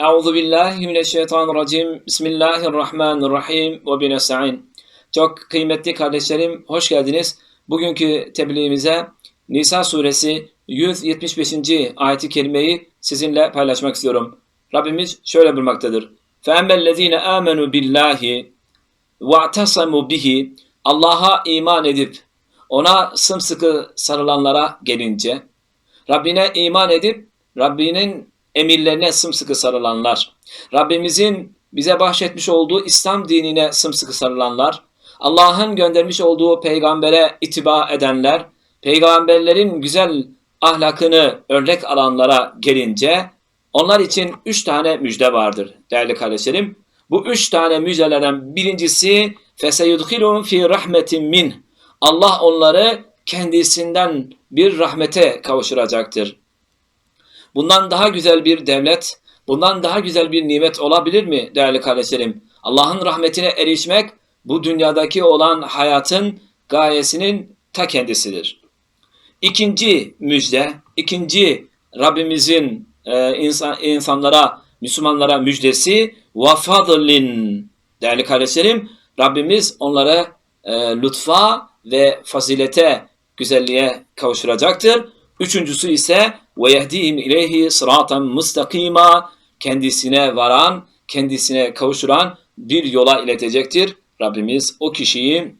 Euzu billahi mineşşeytanirracim. Bismillahirrahmanirrahim ve binesta'in. Çok kıymetli kardeşlerim, hoş geldiniz. Bugünkü tebliğimize Nisa suresi 175. ayeti kerimeyi sizinle paylaşmak istiyorum. Rabbimiz şöyle buyurmaktadır. فَاَمَّا الَّذ۪ينَ آمَنُوا بِاللّٰهِ وَاَعْتَصَمُوا bihi Allah'a iman edip ona sımsıkı sarılanlara gelince, Rabbine iman edip Rabbinin emirlerine sımsıkı sarılanlar, Rabbimizin bize bahşetmiş olduğu İslam dinine sımsıkı sarılanlar, Allah'ın göndermiş olduğu peygambere itiba edenler, peygamberlerin güzel ahlakını örnek alanlara gelince onlar için üç tane müjde vardır değerli kardeşlerim. Bu üç tane müjdelerden birincisi feseyudhilum fi rahmetin min. Allah onları kendisinden bir rahmete kavuşturacaktır. Bundan daha güzel bir devlet, bundan daha güzel bir nimet olabilir mi değerli kardeşlerim? Allah'ın rahmetine erişmek bu dünyadaki olan hayatın gayesinin ta kendisidir. İkinci müjde, ikinci Rabbimizin e, insan, insanlara, Müslümanlara müjdesi vafadlin. Değerli kardeşlerim, Rabbimiz onlara e, lütfa ve fazilete, güzelliğe kavuşturacaktır. Üçüncüsü ise ve yehdihim ileyhi sıratan mustakima kendisine varan, kendisine kavuşturan bir yola iletecektir. Rabbimiz o kişiyi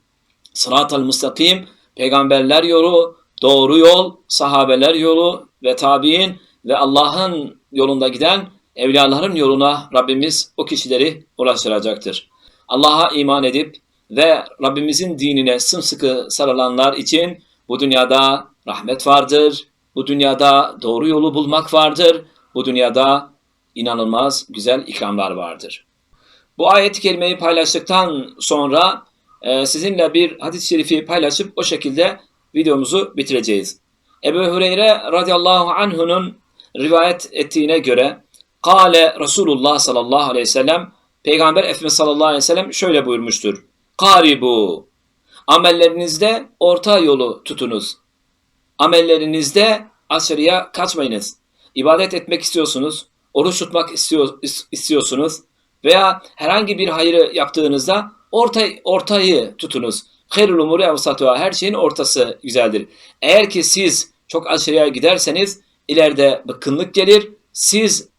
sıratal mustakim, peygamberler yolu, doğru yol, sahabeler yolu ve tabi'in ve Allah'ın yolunda giden evliyaların yoluna Rabbimiz o kişileri ulaştıracaktır. Allah'a iman edip ve Rabbimizin dinine sımsıkı sarılanlar için bu dünyada rahmet vardır, bu dünyada doğru yolu bulmak vardır, bu dünyada inanılmaz güzel ikramlar vardır. Bu ayet-i kerimeyi paylaştıktan sonra e, sizinle bir hadis-i şerifi paylaşıp o şekilde videomuzu bitireceğiz. Ebu Hureyre radıyallahu anh'unun rivayet ettiğine göre Kale Resulullah sallallahu aleyhi ve sellem Peygamber Efendimiz sallallahu aleyhi ve sellem şöyle buyurmuştur. Karibu amellerinizde orta yolu tutunuz. Amellerinizde aşırıya kaçmayınız. İbadet etmek istiyorsunuz, oruç tutmak istiyor, istiyorsunuz veya herhangi bir hayrı yaptığınızda orta, ortayı tutunuz. Hayrul umuri evsatuha her şeyin ortası güzeldir. Eğer ki siz çok aşırıya giderseniz ileride bıkkınlık gelir. Siz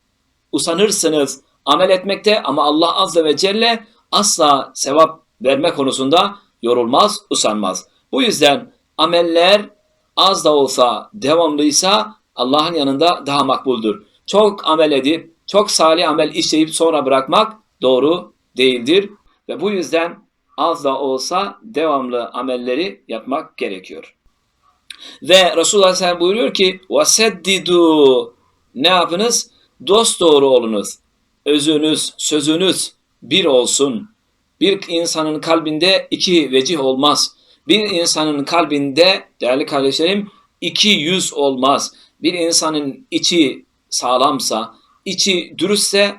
usanırsınız amel etmekte ama Allah azze ve celle asla sevap verme konusunda yorulmaz, usanmaz. Bu yüzden ameller az da olsa devamlıysa Allah'ın yanında daha makbuldür. Çok amel edip, çok salih amel işleyip sonra bırakmak doğru değildir. Ve bu yüzden az da olsa devamlı amelleri yapmak gerekiyor. Ve Resulullah Aleyhisselam buyuruyor ki وَسَدِّدُوا Ne yapınız? Dost doğru olunuz. Özünüz, sözünüz bir olsun. Bir insanın kalbinde iki vecih olmaz. Bir insanın kalbinde değerli kardeşlerim iki yüz olmaz. Bir insanın içi sağlamsa, içi dürüstse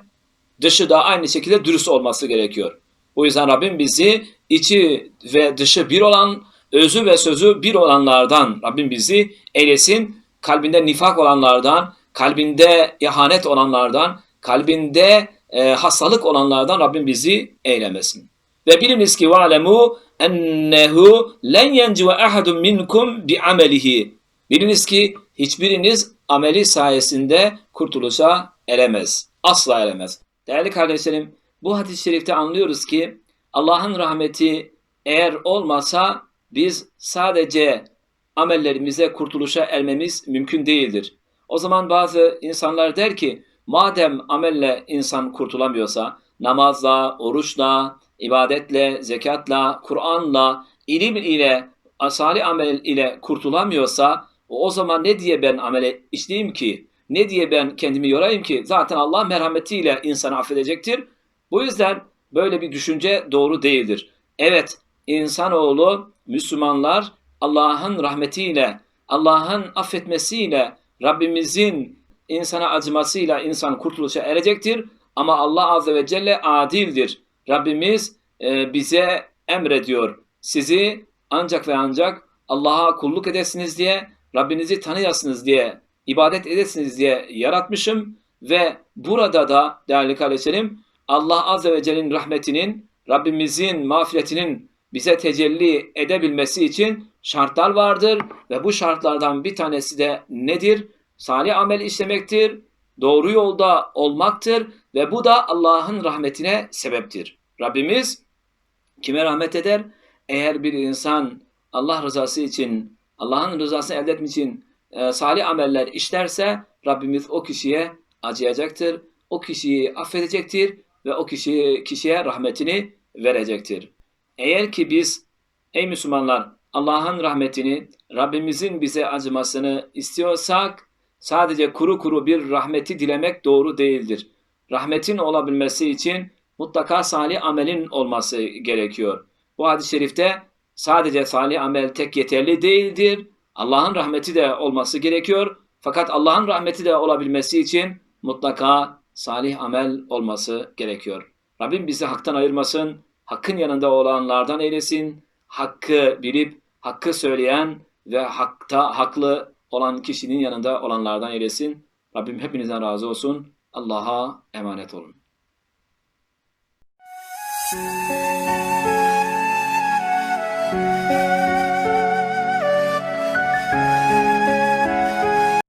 dışı da aynı şekilde dürüst olması gerekiyor. O yüzden Rabbim bizi içi ve dışı bir olan, özü ve sözü bir olanlardan Rabbim bizi eylesin. Kalbinde nifak olanlardan, kalbinde ihanet olanlardan, kalbinde e, hastalık olanlardan Rabbim bizi eylemesin. Ve biliniz ki valemu ennehu len yencive ahadun minkum bi amelihi. Biliniz ki hiçbiriniz ameli sayesinde kurtuluşa eremez. Asla eremez. Değerli kardeşlerim, bu hadis-i şerifte anlıyoruz ki Allah'ın rahmeti eğer olmasa biz sadece amellerimize kurtuluşa ermemiz mümkün değildir. O zaman bazı insanlar der ki madem amelle insan kurtulamıyorsa namazla, oruçla, ibadetle, zekatla, Kur'an'la, ilim ile, salih amel ile kurtulamıyorsa o zaman ne diye ben amele işleyeyim ki? Ne diye ben kendimi yorayım ki? Zaten Allah merhametiyle insanı affedecektir. Bu yüzden böyle bir düşünce doğru değildir. Evet, insanoğlu, Müslümanlar Allah'ın rahmetiyle, Allah'ın affetmesiyle, Rabbimizin insana acımasıyla insan kurtuluşa erecektir. Ama Allah Azze ve Celle adildir. Rabbimiz e, bize emrediyor. Sizi ancak ve ancak Allah'a kulluk edesiniz diye, Rabbinizi tanıyasınız diye, ibadet edesiniz diye yaratmışım ve burada da değerli kardeşlerim Allah Azze ve Celle'nin rahmetinin, Rabbimizin mağfiretinin bize tecelli edebilmesi için şartlar vardır ve bu şartlardan bir tanesi de nedir? Salih amel işlemektir, doğru yolda olmaktır ve bu da Allah'ın rahmetine sebeptir. Rabbimiz kime rahmet eder? Eğer bir insan Allah rızası için, Allah'ın rızasını elde etmek için e, salih ameller işlerse Rabbimiz o kişiye acıyacaktır. O kişiyi affedecektir ve o kişi, kişiye rahmetini verecektir. Eğer ki biz ey Müslümanlar Allah'ın rahmetini, Rabbimizin bize acımasını istiyorsak sadece kuru kuru bir rahmeti dilemek doğru değildir. Rahmetin olabilmesi için mutlaka salih amelin olması gerekiyor. Bu hadis-i şerifte sadece salih amel tek yeterli değildir. Allah'ın rahmeti de olması gerekiyor. Fakat Allah'ın rahmeti de olabilmesi için mutlaka salih amel olması gerekiyor. Rabbim bizi haktan ayırmasın, hakkın yanında olanlardan eylesin, hakkı bilip hakkı söyleyen ve hakta haklı olan kişinin yanında olanlardan eylesin. Rabbim hepinizden razı olsun. Allah'a emanet olun.